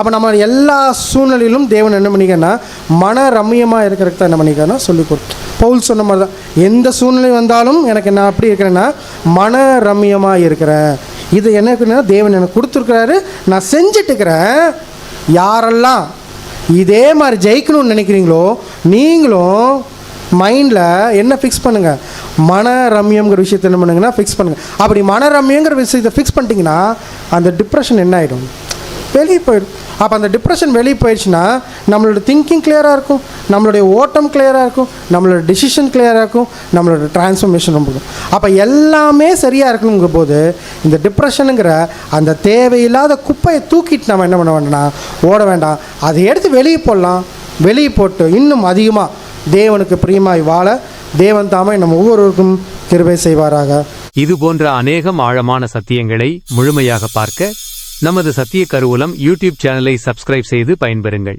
அப்போ நம்ம எல்லா சூழ்நிலையிலும் தேவன் என்ன பண்ணிக்கன்னா மன ரம்மியமாக இருக்கிறதுக்கு தான் என்ன பண்ணிக்கன்னா சொல்லி கொடுத்து. பவுல் சொன்ன மாதிரி தான் எந்த சூழ்நிலை வந்தாலும் எனக்கு நான் அப்படி இருக்கிறேன்னா மன ரம்மியமாக இருக்கிறேன். இது எனக்குன்னா தேவன் எனக்கு கொடுத்துருக்கிறாரு நான் செஞ்சுட்டு இருக்கிறேன் யாரெல்லாம் இதே மாதிரி ஜெயிக்கணும்னு நினைக்கிறீங்களோ நீங்களும் மைண்டில் என்ன ஃபிக்ஸ் பண்ணுங்கள் மன ரம்யங்கிற விஷயத்தை என்ன பண்ணுங்கன்னா ஃபிக்ஸ் பண்ணுங்கள் அப்படி மன ரம்யங்கிற விஷயத்தை ஃபிக்ஸ் பண்ணிட்டீங்கன்னா அந்த டிப்ரெஷன் என்ன ஆகிடும் வெளியே போயிடும். அப்போ அந்த டிப்ரெஷன் வெளியே போயிடுச்சுன்னா நம்மளோட திங்கிங் கிளியராக இருக்கும் நம்மளுடைய ஓட்டம் கிளியராக இருக்கும் நம்மளோட டிசிஷன் கிளியராக இருக்கும் நம்மளோட டிரான்ஸ்ஃபர்மேஷன் ரொம்ப இருக்கும். அப்போ எல்லாமே சரியாக இருக்கணுங்கிற போது இந்த டிப்ரெஷனுங்கிற அந்த தேவையில்லாத குப்பையை தூக்கிட்டு நம்ம என்ன பண்ண வேண்டாம் ஓட வேண்டாம். அதை எடுத்து வெளியே போடலாம். வெளியே போட்டு இன்னும் அதிகமாக தேவனுக்கு பிரியமாய் வாழ தேவன் தாமே நம்ம ஒவ்வொருவருக்கும் கிருபை செய்வாராக. இது போன்ற அநேகம் ஆழமான சத்தியங்களை முழுமையாக பார்க்க நமது சத்திய கருவூலம் யூடியூப் சேனலை சப்ஸ்கிரைப் செய்து பயன்பெறுங்கள்.